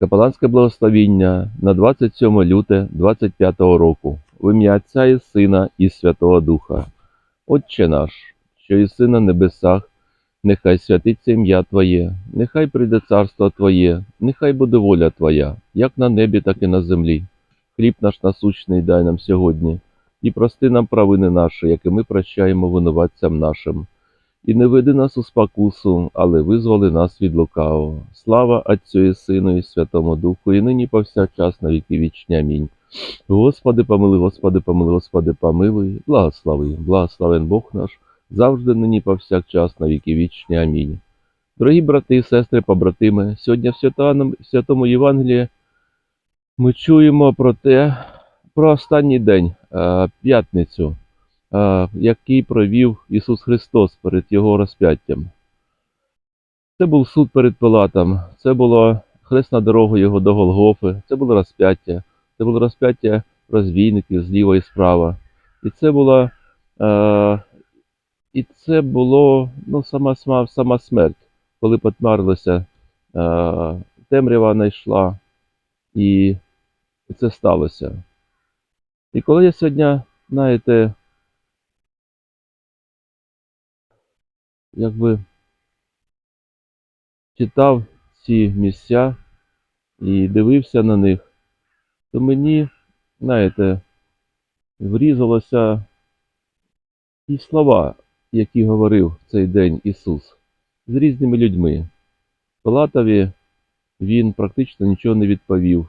Капеланське благословіння на 27 люте 25 року в ім'я Отця і Сина і Святого Духа. Отче наш, що єси на небесах, нехай святиться ім'я Твоє, нехай прийде царство Твоє, нехай буде воля Твоя, як на небі, так і на землі. Хліб наш насущний дай нам сьогодні, і прости нам провини наші, які ми прощаємо винуватцям нашим. І не веди нас у спокусу, але визволи нас від лукавого. Слава Отцю і Сину і Святому Духу, і нині повсякчас на віки вічні. Амінь. Господи, помилуй, Господи, помилуй, Господи, помилуй, благослови, благословен Бог наш, завжди нині повсякчас на віки вічні. Амінь. Дорогі брати і сестри, побратими, сьогодні в Святому, в Святому Євангелії ми чуємо про те, про останній день, е, п'ятницю, який провів Ісус Христос перед Його розп'яттям. Це був суд перед Пилатом, це було хресна дорога Його до Голгофи, це було розп'яття, це було розп'яття розвійників зліва і справа. І це було, е, і це було ну, сама, сама, смерть, коли потьмарилася, е, темрява найшла, і це сталося. І коли я сьогодні, знаєте, якби читав ці місця і дивився на них, то мені, знаєте, врізалося ті слова, які говорив в цей день Ісус з різними людьми. Пилатові він практично нічого не відповів,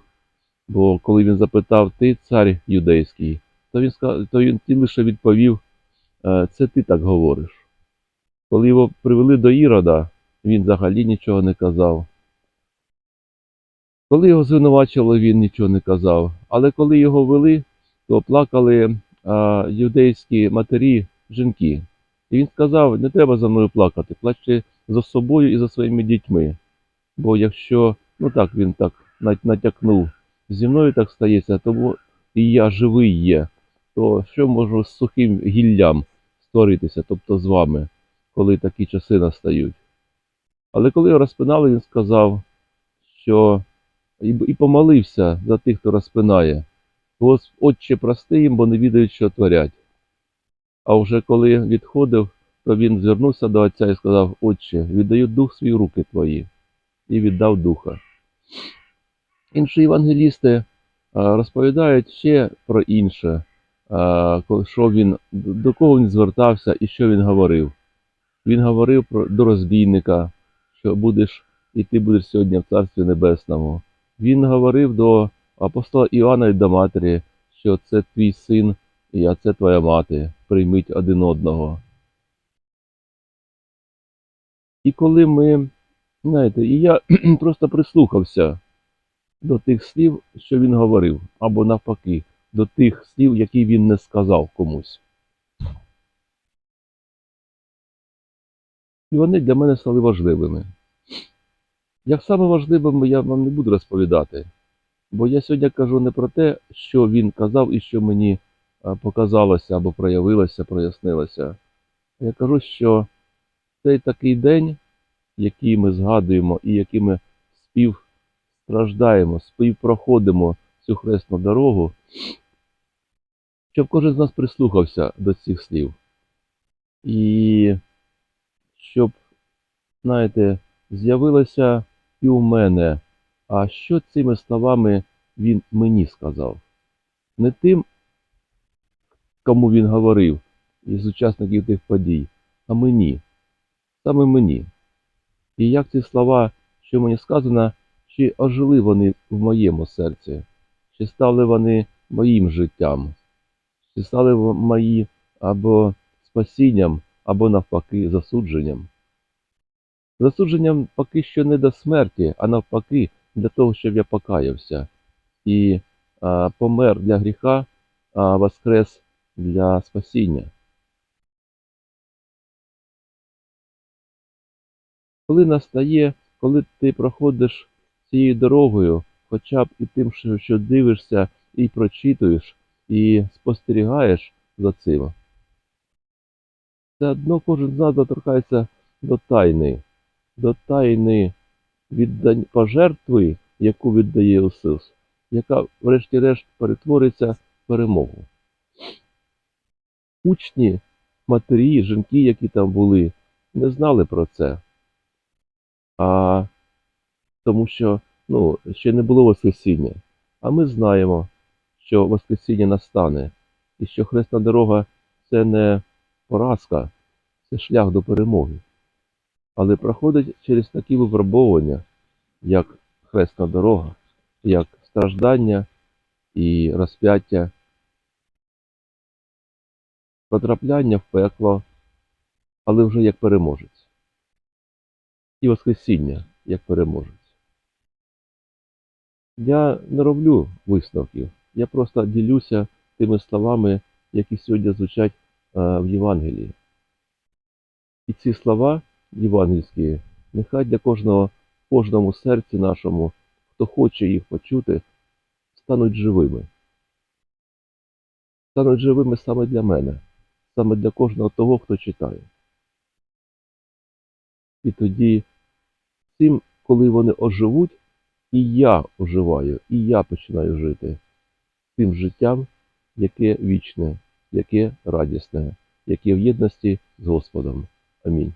бо коли він запитав, ти цар юдейський, то він, ска- то він лише відповів, «Е, це ти так говориш. Коли його привели до Ірода, він взагалі нічого не казав. Коли його звинувачували, він нічого не казав. Але коли його вели, то плакали а, юдейські матері, жінки. І він сказав: не треба за мною плакати, плачте за собою і за своїми дітьми. Бо якщо, ну так він так натякнув, зі мною так стається, тому і я живий є, то що можу з сухим гіллям створитися, тобто з вами, коли такі часи настають. Але коли його розпинали, він сказав, що і, помолився за тих, хто розпинає. Гос- Отче, прости їм, бо не відають, що творять. А вже коли відходив, то він звернувся до отця і сказав: Отче, віддаю дух свій руки твої, і віддав духа. Інші євангелісти а, розповідають ще про інше, що він, до кого він звертався і що він говорив. Він говорив про, до розбійника, що будеш, і ти будеш сьогодні в Царстві Небесному. Він говорив до апостола Іоанна і до матері, що це твій син, і а це твоя мати, прийміть один одного. І коли ми, знаєте, і я просто прислухався до тих слів, що він говорив, або навпаки, до тих слів, які він не сказав комусь. І вони для мене стали важливими. Як саме важливими я вам не буду розповідати, бо я сьогодні кажу не про те, що він казав і що мені показалося або проявилося, прояснилося. Я кажу, що цей такий день, який ми згадуємо і який ми співстраждаємо, співпроходимо цю хресну дорогу, щоб кожен з нас прислухався до цих слів. І щоб, знаєте, з'явилося і у мене, а що цими словами він мені сказав? Не тим, кому він говорив із учасників тих подій, а мені, саме мені. І як ці слова, що мені сказано, чи ожили вони в моєму серці, чи стали вони моїм життям, чи стали мої або спасінням, або навпаки засудженням. Засудженням поки що не до смерті, а навпаки, для того, щоб я покаявся і а, помер для гріха, а воскрес для спасіння. Коли настає, коли ти проходиш цією дорогою, хоча б і тим, що, дивишся і прочитуєш, і спостерігаєш за цим, одно кожен з нас доторкається до тайни, до тайни віддань пожертви яку віддає Ісус, яка, врешті-решт, перетвориться в перемогу. Учні, матері, жінки, які там були, не знали про це. А тому що ну, ще не було Воскресіння. А ми знаємо, що Воскресіння настане, і що хресна дорога це не поразка, це шлях до перемоги. Але проходить через такі випробовування, як хресна дорога, як страждання і розп'яття, потрапляння в пекло, але вже як переможець. І Воскресіння як переможець. Я не роблю висновків, я просто ділюся тими словами, які сьогодні звучать в Євангелії. І ці слова євангельські, нехай для кожного, кожному серці нашому, хто хоче їх почути, стануть живими. Стануть живими саме для мене, саме для кожного того, хто читає. І тоді, цим, коли вони оживуть, і я оживаю, і я починаю жити тим життям, яке вічне, яке радісне, яке в єдності з Господом. Амінь.